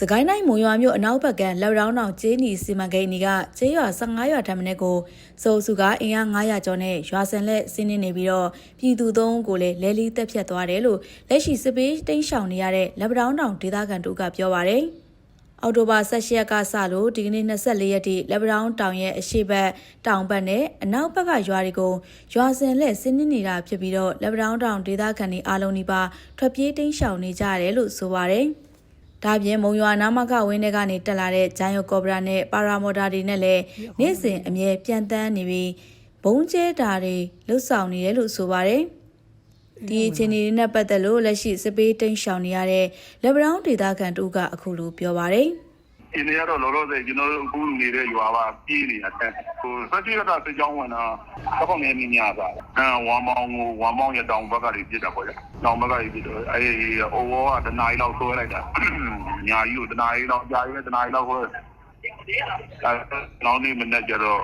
စကိုင်းတိုင်းမုံရွာမြို့အနောက်ဘက်ကလောက်ရောင်းတောင်ကျေးနီစီမံကိန်းအနီကကျေးရွာ15ရွာထပ်မင်းကိုစိုးစုကအင်အား900ကျော်နဲ့ရွာစံလက်ဆင်းနေနေပြီးတော့ပြည်သူသုံးဦးကိုလည်းလဲလီတက်ဖြတ်သွားတယ်လို့လက်ရှိစပေးတိန်းရှောင်နေရတဲ့လက်ပတောင်းတောင်ဒေသခံတို့ကပြောပါရယ်အော်တိုဘာ16ရက်ကစလို့ဒီကနေ့24ရက်ထိလက်ပတောင်းတောင်ရဲ့အရှိတ်ဘက်တောင်ဘက်နဲ့အနောက်ဘက်ကရွာတွေကိုရွာစင်လက်ဆင်းနေနေတာဖြစ်ပြီးတော့လက်ပတောင်းတောင်ဒေသခံတွေအားလုံးဒီပါထွက်ပြေးတိန်းရှောင်နေကြရတယ်လို့ဆိုပါရယ် ဒါပြင်မုံရွာနာမကဝင်းတွေကနေတက်လာတဲ့ဂျိုင်းယိုကော်ဘရာနဲ့ပါရာမော်တာတွေနဲ့လည်းနေ့စဉ်အမြဲပြန်တန်းနေပြီးဘုံကျဲတာတွေလှုပ်ဆောင်နေတယ်လို့ဆိုပါရယ်ဒီအခြေအနေတွေနဲ့ပတ်သက်လို့လက်ရှိစပေးတိန်းရှောင်နေရတဲ့လက်ပတောင်းဒေသခံတို့ကအခုလိုပြောပါရယ် ဒီနေ့ကတော့လောလောဆယ်ကျွန်တော်တို့အခုနေတဲ့ရွာကပြေးနေတာတဲ့ဟိုစက်ကြီးကစကြောင်းဝင်တာတော့ကောင်းနေနေညပါအဲဝမ်မောင်ကိုဝမ်မောင်ရတောင်ဘက်ကတွေပြစ်တာပေါ့လေတောင်ဘက်ကတွေပြစ်တော့အဲအိုဝေါ်ကတနားရီလောက်ဆွဲလိုက်တာညာကြီးကိုတနားရီလောက်ကြာကြီးပဲတနားရီလောက်ဆွဲအဲနောက်နေ့မနေ့ကျတော့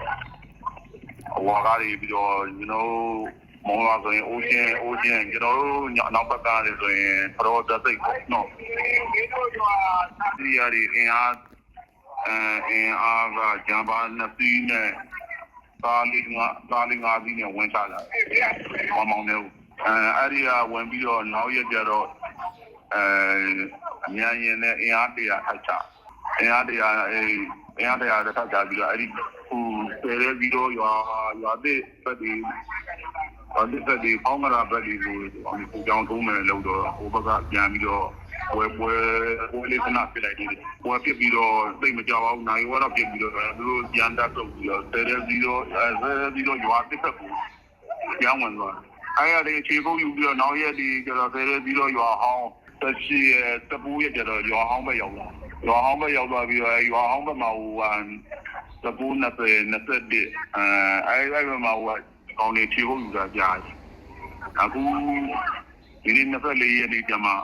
ဝါကားတွေပြီးတော့ကျွန်တော်မောင်လာဆိုရင်အိုးချင်းအိုးချင်းကျွန်တော်တို့ညနောက်ဘက်ကတွေဆိုရင်ပရောဒသိတ်ပေါ့နော်ဒီရည်အင်အား အဲအင်အားကဂျမ်ဘာနှစ်စီးနဲ့ကားလေးငါကားလေးငါးစီးနဲ့ဝင်ချလာမောင်မောင်နဲ့အဲအဲ့ဒီကဝင်ပြီးတော့နောက်ရက်ကျတော့အဲအမြန်ရင်နဲ့အင်အားတရားထိုက်ချအင်အားတရားအဲအင်အားတရားထိုက်ချပြီးတော့အဲ့ဒီဟိုဆယ်ရဲပြီးတော့ရွာရွာသစ်ပတ်ပြီးဘာလို့လဲဒီပေါင်းကရာဘက်ဒီကိုအမေကိုကြောင်းထုံးမယ်လို့တော့ဟိုဘက်ကပြန်ပြီးတော့ ပွဲပွဲပွဲလေးကနာပြလိုက်တယ်ပွဲပြပြီးတော့သိမကြောက်အောင်နိုင်ဝါတော့ပြပြီးတော့သူတို့ပြန်တတ်တော့ပြီးတော့ဆယ်ရဲပြီးတော့အဲဆယ်ရဲပြီးတော့ရွာတစ်ဖက်ကိုပြန်ဝင်သွားအဲ့ရတဲ့ခြေကုပ်ယူပြီးတော့နောက်ရက်ဒီကျတော့ဆယ်ရဲပြီးတော့ရွာဟောင်းတရှိရတပူးရကျတော့ရွာဟောင်းပဲရောက်လာရွာဟောင်းပဲရောက်သွားပြီးတော့ရွာဟောင်းဘက်မှာဟိုတပူး20 21အဲအဲ့အဲ့ဘက်မှာဟိုကောင်းနေခြေကုပ်ယူတာကြားတယ်အခုဒီနေ့24ရက်နေ့ကျမှအာ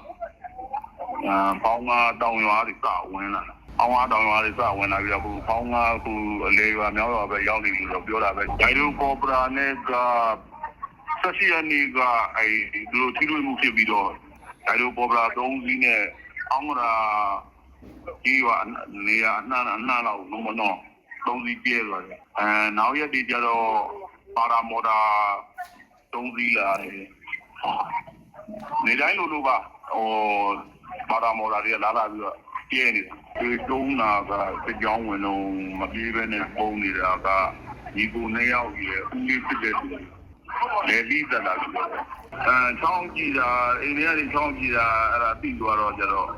ပေါင်းကတောင်ရွာတွေစဝင်လာအောင်အားတောင်ရွာတွေစဝင်လာပြီးတော့ခုပေါင်းကခုအလေရွာမြောက်ရွာပဲရောက်နေပြီလို့ပြောတာပဲဂျိုင်ဒိုကောပရာနဲ့ကဆက်စီယနီကအဲဒီလိုထိတွေ့မှုဖြစ်ပြီးတော့ဂျိုင်ဒိုကောပရာ၃စီးနဲ့အောင်ရာဒီရွာနေရာအနှံ့အနှံ့လောက်လုံးမတော့သုံးစီးပြဲသွားတယ်အဲနောက်ရက်ဒီကျတော့ပါရာမော်တာသုံးစီးလာတယ်နေတိုင်းလိုလိုပါဟို ပါရာမော်တာတွေလာလာပြီးတော့ပြဲနေတာဒီတုံးနာကစကြောင်းဝင်လုံးမပြေးပဲနဲ့ပုံနေတာကဒီကိုနှစ်ယောက်ကြီးရဲ့ဦးလေးဖြစ်တဲ့သူလေလီးသက်လာပြီးတော့အဲချောင်းကြည့်တာအိန္ဒိယတွေချောင်းကြည့်တာအဲ့ဒါပြီးသွားတော့ကျတော့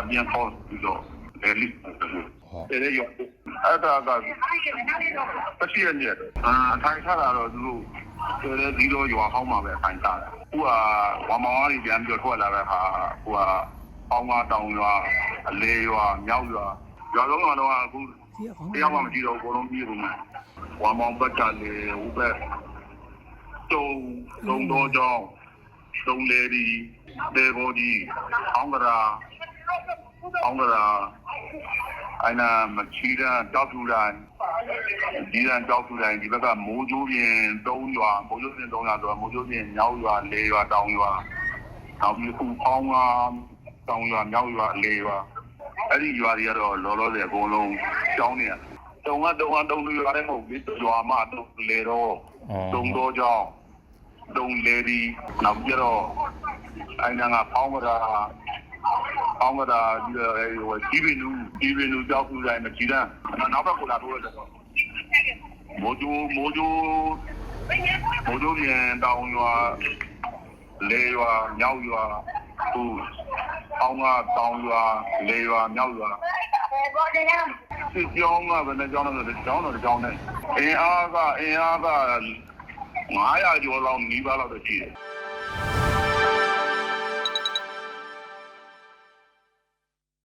အပြန်ပေါ်ပြီးတော့လေလီးတယ်လေရောအဲ့ဒါကပစီရညက်အာထိုင်ထားတာတော့သူတို့ဆိုတဲ့ဒီလိုရွာဟောင်းမှာပဲထိုင်ထားတယ်ခုကဝမ်မောင်ကြီးပြန်ပြီးတော့ထွက်လာတဲ့ဟာဟိုက ပေါင်းကားတောင်ရွာအလေရွာမြောက်ရွာရွာလုံးရွာတော့အခုတရားမှမရှိတော့ဘူးအကုန်လုံးပြီးကုန်တယ်ဝမ်မောင်ဘက်ကလေဟိုဘက်တုံတုံတော်ကြောင်းတုံလေဒီဒေဘောဒီအောင်ကရာအောင်ကရာအဲ့နာမချီတာတောက်ထူတိုင်းဒီရန်တောက်ထူတိုင်းဒီဘက်ကမိုးကျိုးပြင်၃ရွာမိုးကျိုးပြင်၃ရွာဆိုတော့မိုးကျိုးပြင်ညောက်ရွာ၄ရွာတောင်ရွာနောက်ပြီးခုပေါင်းက တောင်ရွာမြောက်ရွာ၄ရွာအဲ့ဒီရွာတွေကတော့လောလောဆယ်အကုန်လုံးကြောင်းနေရတုံကတုံကတုံလူရွာလည်းမဟုတ်ဘူးရွာမှတုံလေတော့တုံတော့ကြောင်းတုံလေဒီနောက်ပြီးတော့အဲ့နာကပေါင်းကတာအောင်ကတာဒီဟိုကြီးပင်လူကြီးပင်လူကြောက်ပြတိုင်းမကြီးတန်းနောက်ဘက်ကလာတော့တယ်မိုးဂျိုးမိုးဂျိုးမိုးဂျိုးမြန်တောင်ရွာလေရွာမြောက်ရွာဟို အောင်ကတောင်ရွာလေရွာမြောက်ရွာစစ်ကြောင်းကဘယ်နဲ့ကြောင်းလဲကြောင်းတော့ကြောင်းနဲ့အင်အားကအင်အားက900ကျော်လောက်နီးပါးလောက်တော့ရှိတယ်